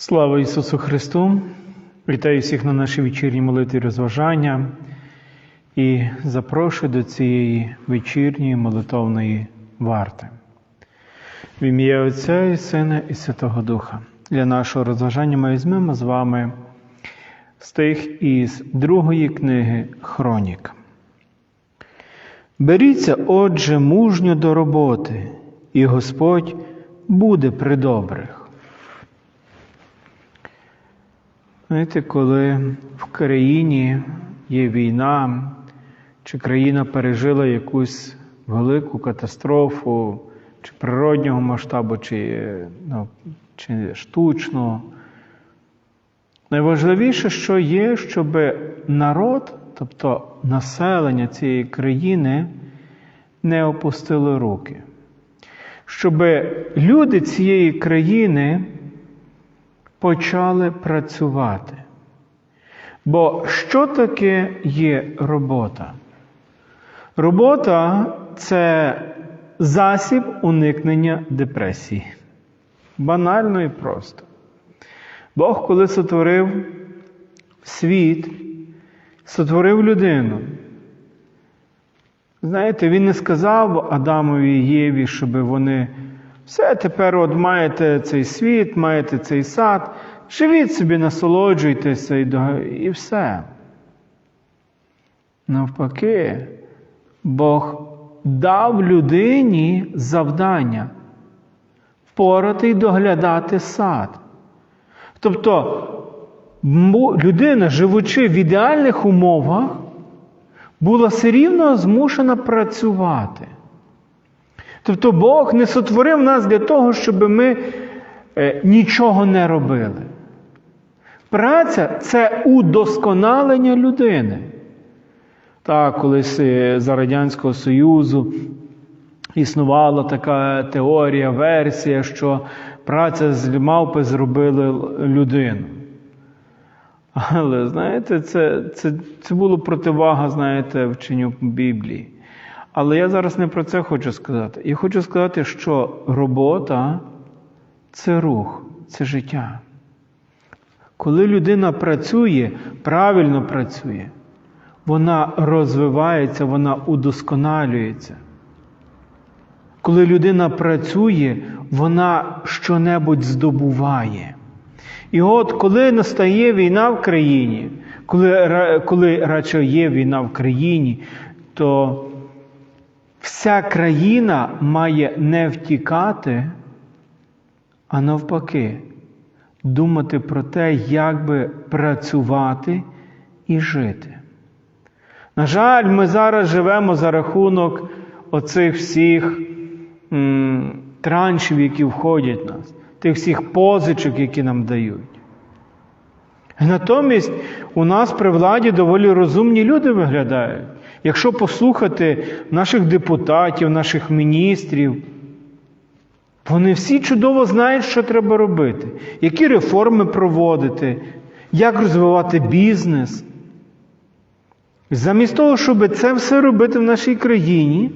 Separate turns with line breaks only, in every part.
Слава Ісусу Христу! Вітаю всіх на нашій вечірній молитві розважання і запрошую до цієї вечірньої молитовної варти. В ім'я Отця і Сина і Святого Духа. Для нашого розважання ми візьмемо з вами стих із другої книги Хронік. Беріться, отже, мужньо до роботи, і Господь буде при добрих. Знаєте, коли в країні є війна, чи країна пережила якусь велику катастрофу, чи природнього масштабу, чи, ну, чи штучного, найважливіше, що є, щоб народ, тобто населення цієї країни, не опустили руки. Щоб люди цієї країни почали працювати. Бо що таке є робота? Робота це засіб уникнення депресії. Банально і просто. Бог, коли сотворив світ, сотворив людину. Знаєте, він не сказав Адамові і Єві, щоб вони все, тепер от маєте цей світ, маєте цей сад, живіть собі, насолоджуйтеся і, і все. Навпаки, Бог дав людині завдання впорати й доглядати сад. Тобто людина, живучи в ідеальних умовах, була все рівно змушена працювати. Тобто Бог не сотворив нас для того, щоб ми е, нічого не робили. Праця це удосконалення людини. Так, колись е, за Радянського Союзу існувала така теорія, версія, що праця з мавпи зробила людину. Але, знаєте, це це, це було противага, знаєте, вченню Біблії. Але я зараз не про це хочу сказати. Я хочу сказати, що робота це рух, це життя. Коли людина працює, правильно працює, вона розвивається, вона удосконалюється. Коли людина працює, вона щонебудь здобуває. І от коли настає війна в країні, коли коли радше є війна в країні, то вся країна має не втікати, а навпаки, думати про те, як би працювати і жити. На жаль, ми зараз живемо за рахунок оцих всіх м, траншів, які входять в нас, тих всіх позичок, які нам дають. Натомість у нас при владі доволі розумні люди виглядають. Якщо послухати наших депутатів, наших міністрів, вони всі чудово знають, що треба робити, які реформи проводити, як розвивати бізнес. Замість того, щоб це все робити в нашій країні,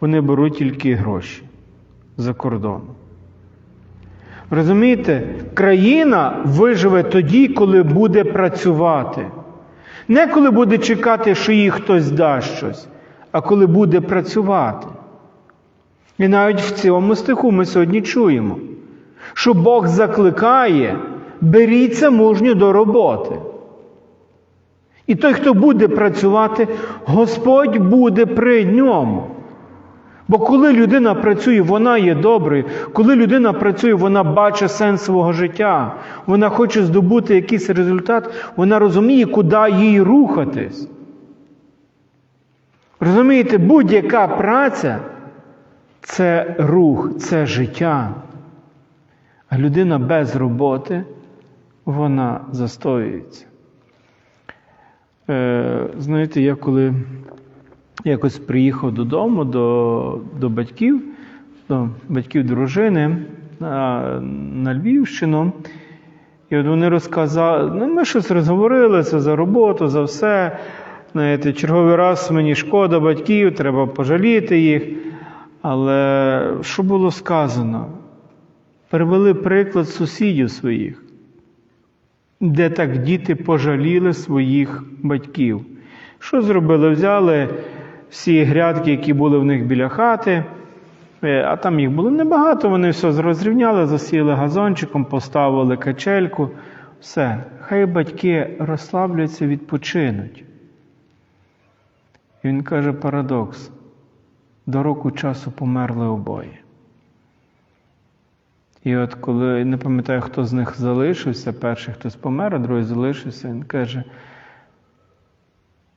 вони беруть тільки гроші за кордоном. Розумієте, країна виживе тоді, коли буде працювати. Не коли буде чекати, що їй хтось дасть щось, а коли буде працювати. І навіть в цьому стиху ми сьогодні чуємо, що Бог закликає, беріться мужньо до роботи. І той, хто буде працювати, Господь буде при ньому. Бо коли людина працює, вона є доброю. Коли людина працює, вона бачить сенс свого життя. Вона хоче здобути якийсь результат, вона розуміє, куди їй рухатись. Розумієте, будь-яка праця це рух, це життя. А людина без роботи, вона застоюється. Е, Знаєте, я коли якось приїхав додому до до батьків, до батьків дружини на, на Львівщину. І от вони розказали, ну ми щось розговорилися за роботу, за все. Знаєте, черговий раз мені шкода батьків, треба пожаліти їх. Але що було сказано? Привели приклад сусідів своїх, де так діти пожаліли своїх батьків. Що зробили? Взяли всі грядки, які були в них біля хати, е, а там їх було небагато, вони все розрівняли, засіяли газончиком, поставили качельку. Все, хай батьки розслабляться, відпочинуть. І він каже парадокс: до року часу померли обоє. І от коли не пам'ятаю, хто з них залишився, перший хтось помер, а другий залишився, він каже: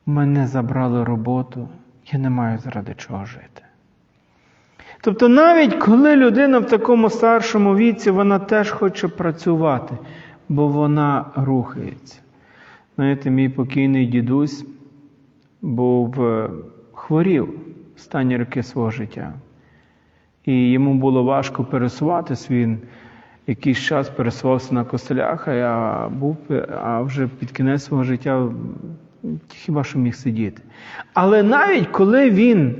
мене забрали роботу, я не маю заради чого жити. Тобто, навіть коли людина в такому старшому віці, вона теж хоче працювати, бо вона рухається. Знаєте, мій покійний дідусь був е, хворів останні роки свого життя. І йому було важко пересуватись. Він якийсь час пересувався на костелях, а я був, а вже під кінець свого життя хіба що міг сидіти. Але навіть коли він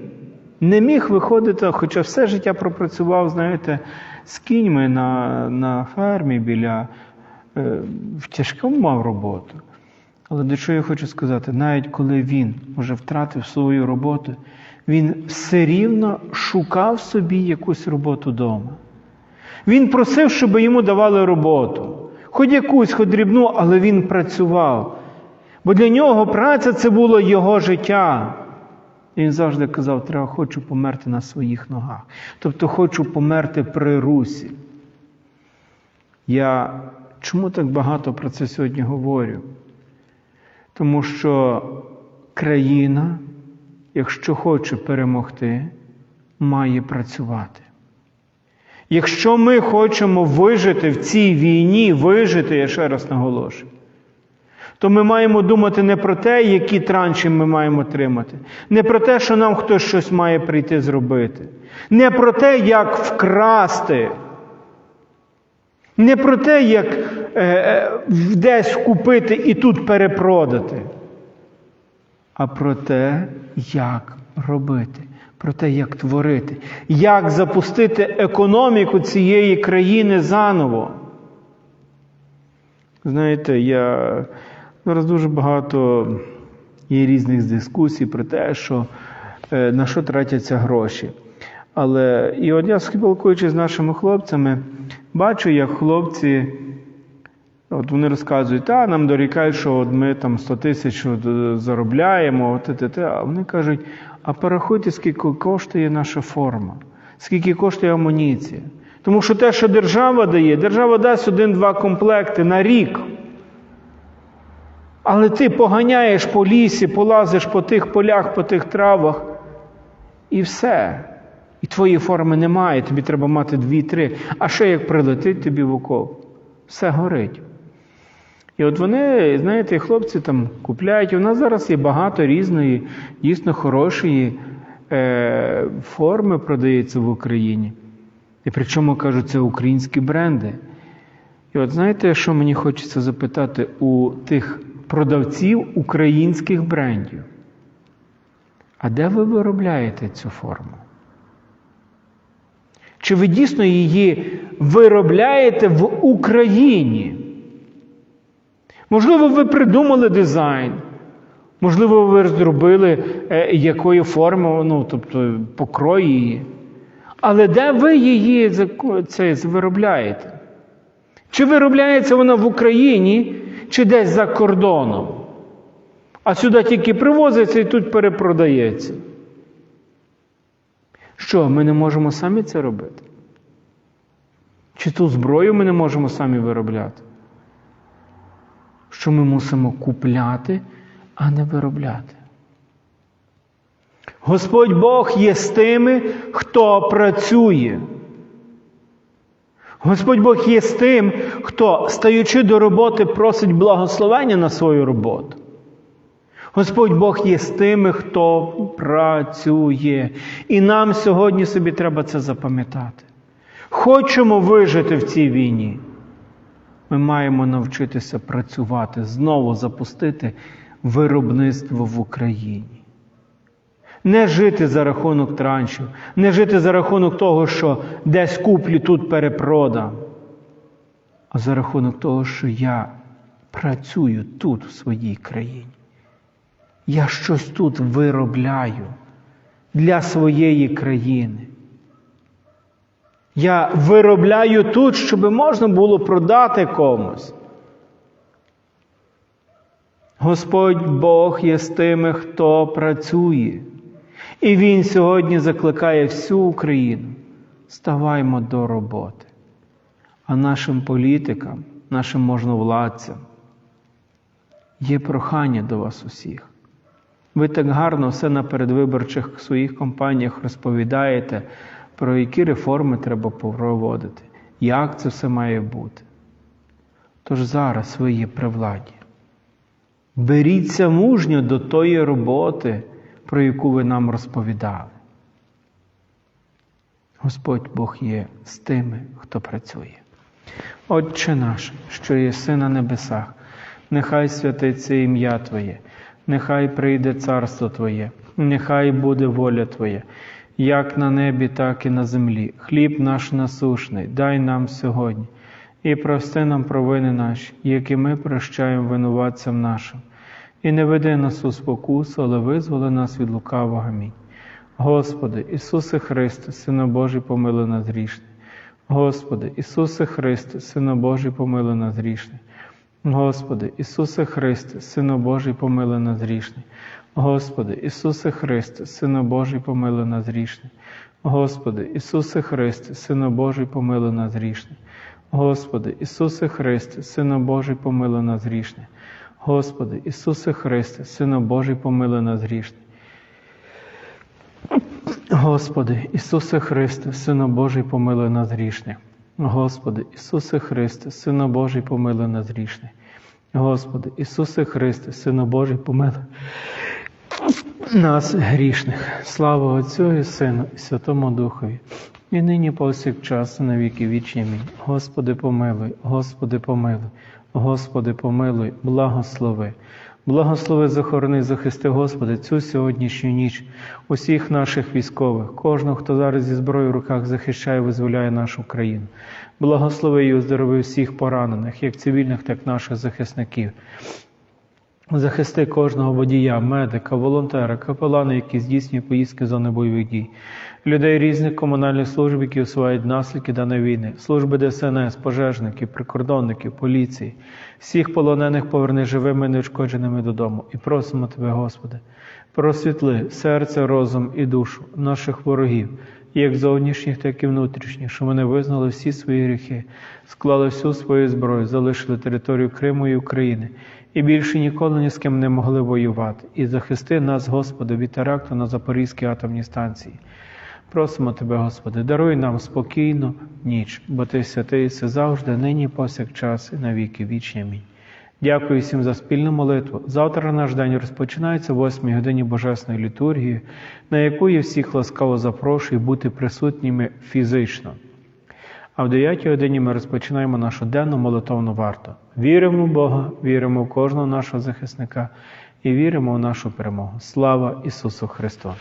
не міг виходити, хоча все життя пропрацював, знаєте, з кіньми на на фермі біля е, в тяжкому мав роботу. Але до чого я хочу сказати, навіть коли він вже втратив свою роботу, він все рівно шукав собі якусь роботу вдома. Він просив, щоб йому давали роботу. Хоч якусь, хоч дрібну, але він працював. Бо для нього праця це було його життя. І він завжди казав, треба хочу померти на своїх ногах. Тобто хочу померти при русі. Я чому так багато про це сьогодні говорю? Тому що країна, якщо хоче перемогти, має працювати. Якщо ми хочемо вижити в цій війні, вижити, я ще раз наголошую, то ми маємо думати не про те, які транші ми маємо отримати, не про те, що нам хтось щось має прийти зробити, не про те, як вкрасти, не про те, як е, е, десь купити і тут перепродати, а про те, як робити, про те, як творити, як запустити економіку цієї країни заново. Знаєте, я зараз дуже багато є різних дискусій про те, що е, на що тратяться гроші. Але і от я спілкуючись з нашими хлопцями, бачу, як хлопці, от вони розказують, а нам дорікають, що от ми там 100 тисяч заробляємо, от, от, от, а вони кажуть, а порахуйте, скільки коштує наша форма, скільки коштує амуніція. Тому що те, що держава дає, держава дасть один-два комплекти на рік. Але ти поганяєш по лісі, полазиш по тих полях, по тих травах, і все. І твоєї форми немає, тобі треба мати дві-три. А ще як прилетить тобі в окоп, все горить. І от вони, знаєте, хлопці там купляють. У нас зараз є багато різної, дійсно хорошої е, форми продається в Україні. І причому кажуть, це українські бренди. І от знаєте, що мені хочеться запитати у тих продавців українських брендів? А де ви виробляєте цю форму? Чи ви дійсно її виробляєте в Україні? Можливо, ви придумали дизайн, можливо, ви зробили е, якої форми, ну, тобто покрой її. Але де ви її це виробляєте? Чи виробляється вона в Україні, чи десь за кордоном? А сюди тільки привозиться і тут перепродається. Що, ми не можемо самі це робити? Чи ту зброю ми не можемо самі виробляти? Що ми мусимо купляти, а не виробляти? Господь Бог є з тими, хто працює. Господь Бог є з тим, хто, стаючи до роботи, просить благословення на свою роботу. Господь Бог є з тими, хто працює. І нам сьогодні собі треба це запам'ятати. Хочемо вижити в цій війні. Ми маємо навчитися працювати, знову запустити виробництво в Україні. Не жити за рахунок траншів, не жити за рахунок того, що десь куплю, тут перепродам. а за рахунок того, що я працюю тут, в своїй країні. Я щось тут виробляю для своєї країни. Я виробляю тут, щоб можна було продати комусь. Господь Бог є з тими, хто працює. І Він сьогодні закликає всю Україну. Ставаймо до роботи. А нашим політикам, нашим можновладцям є прохання до вас усіх. Ви так гарно все на передвиборчих своїх кампаніях розповідаєте, про які реформи треба проводити, як це все має бути. Тож зараз ви є при владі. Беріться мужньо до тої роботи, про яку ви нам розповідали. Господь Бог є з тими, хто працює. Отче наш, що єси на небесах, нехай святиться ім'я Твоє, нехай прийде царство Твоє, нехай буде воля Твоя, як на небі, так і на землі. Хліб наш насушний, дай нам сьогодні, і прости нам провини наші, які ми прощаємо винуватцям нашим. І не веди нас у спокусу, але визволи нас від лукавого. Амінь. Господи, Ісусе Христе, Сино Божий, помилуй нас грішний. Господи, Ісусе Христе, Сино Божий, помилуй нас грішний. Господи, Ісусе Христе, Сино Божий, помилуй нас грішний. Господи, Ісусе Христе, Сино Божий, помилуй нас грішний. Господи, Ісусе Христе, Сино Божий, помилуй нас грішний. Господи, Ісусе Христе, Сино Божий, помилуй нас грішний. Господи, Ісусе Христе, Сино Божий, помилуй нас грішний. Господи, Ісусе Христе, Сино Божий, помилуй нас грішних. Господи, Ісусе Христе, Сино Божий, помилуй нас грішних. Господи, Ісусе Христе, Сино Божий, помилуй нас грішних. Слава Отцю і Сину, і Святому Духові, і нині повсякчас, і на віки вічні. Амінь. Господи, помилуй, Господи, помилуй, Господи, помилуй, благослови. Благослови, захорони, захисти, Господи, цю сьогоднішню ніч, усіх наших військових, кожного, хто зараз зі зброєю в руках захищає, визволяє нашу країну. Благослови і оздорови всіх поранених, як цивільних, так і наших захисників. Захисти кожного водія, медика, волонтера, капелана, які здійснюють поїздки зони бойових дій, людей різних комунальних служб, які усувають наслідки даної війни, служби ДСНС, пожежників, прикордонників, поліції, всіх полонених поверни живими і неушкодженими додому. І просимо Тебе, Господи, просвітли серце, розум і душу наших ворогів, як зовнішніх, так і внутрішніх, що вони визнали всі свої гріхи, склали всю свою зброю, залишили територію Криму і України і більше ніколи ні з ким не могли воювати. І захисти нас, Господи, від теракту на Запорізькій атомній станції. Просимо Тебе, Господи, даруй нам спокійну ніч, бо Ти святий все завжди, нині повсякчас, і на віки вічні. Амінь. Дякую всім за спільну молитву. Завтра наш день розпочинається в 8 годині Божесної літургії, на яку я всіх ласкаво запрошую бути присутніми фізично. А в 9 годині ми розпочинаємо нашу денну молитовну варту. Віримо в Бога, віримо в кожного нашого захисника і віримо в нашу перемогу. Слава Ісусу Христу!